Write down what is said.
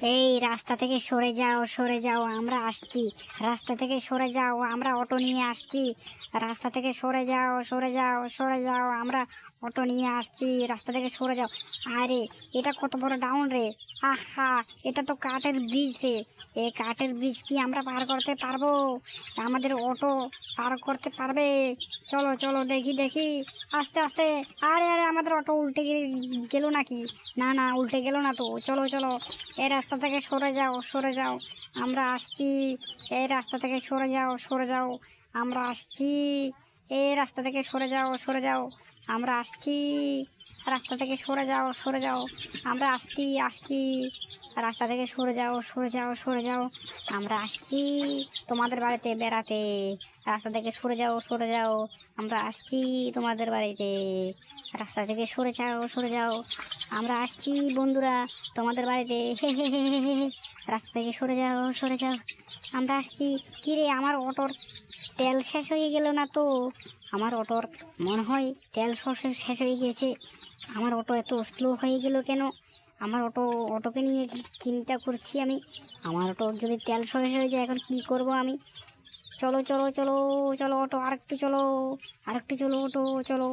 এই রাস্তা থেকে সরে যাও সরে যাও, আমরা আসছি। রাস্তা থেকে সরে যাও, আমরা অটো নিয়ে আসছি। রাস্তা থেকে সরে যাও সরে যাও সরে যাও, আমরা অটো নিয়ে আসছি। রাস্তা থেকে সরে যাও। আরে, এটা কত বড় ডাউন রে। আহা, এটা তো কাঠের ব্রিজ রে। এই কাঠের ব্রিজ কি আমরা পার করতে পারব? আমাদের অটো পার করতে পারবে? চলো চলো, দেখি দেখি। আস্তে আস্তে। আরে আরে, আমাদের অটো উল্টে গেল নাকি? না না, উল্টে গেল না তো। চলো চলো। রাস্তা থেকে সরে যাও সরে যাও। আমরা আসছি। এই রাস্তা থেকে সরে যাও সরে যাও। আমরা আসছি। এই রাস্তা থেকে সরে যাও সরে যাও। আমরা আসছি। রাস্তা থেকে সরে যাও সরে যাও। আমরা আসছি আসছি। রাস্তা থেকে সরে যাও সরে যাও সরে যাও। আমরা আসছি তোমাদের বাড়িতে বেড়াতে। রাস্তা থেকে সরে যাও সরে যাও। আমরা আসছি তোমাদের বাড়িতে। রাস্তা থেকে সরে যাও সরে যাও। আমরা আসছি বন্ধুরা তোমাদের বাড়িতে। হে হে হে হে। রাস্তা থেকে সরে যাও সরে যাও। আমরা আসছি। কিরে, আমার অটোর তেল শেষ হয়ে গেল না তো? আমার অটোর মনে হয় তেল শেষ শেষ হয়ে গেছে। আমার অটো এত স্লো হয়ে গেল কেন? আমার অটো, অটোকে নিয়ে চিন্তা করছি আমি? আমার অটো যদি তেল শেষ হয়ে যায়, এখন কি করব আমি? চলো চলো চলো চলো, অটো, আরেকটু চলো আরেকটু চলো, অটো, চলো।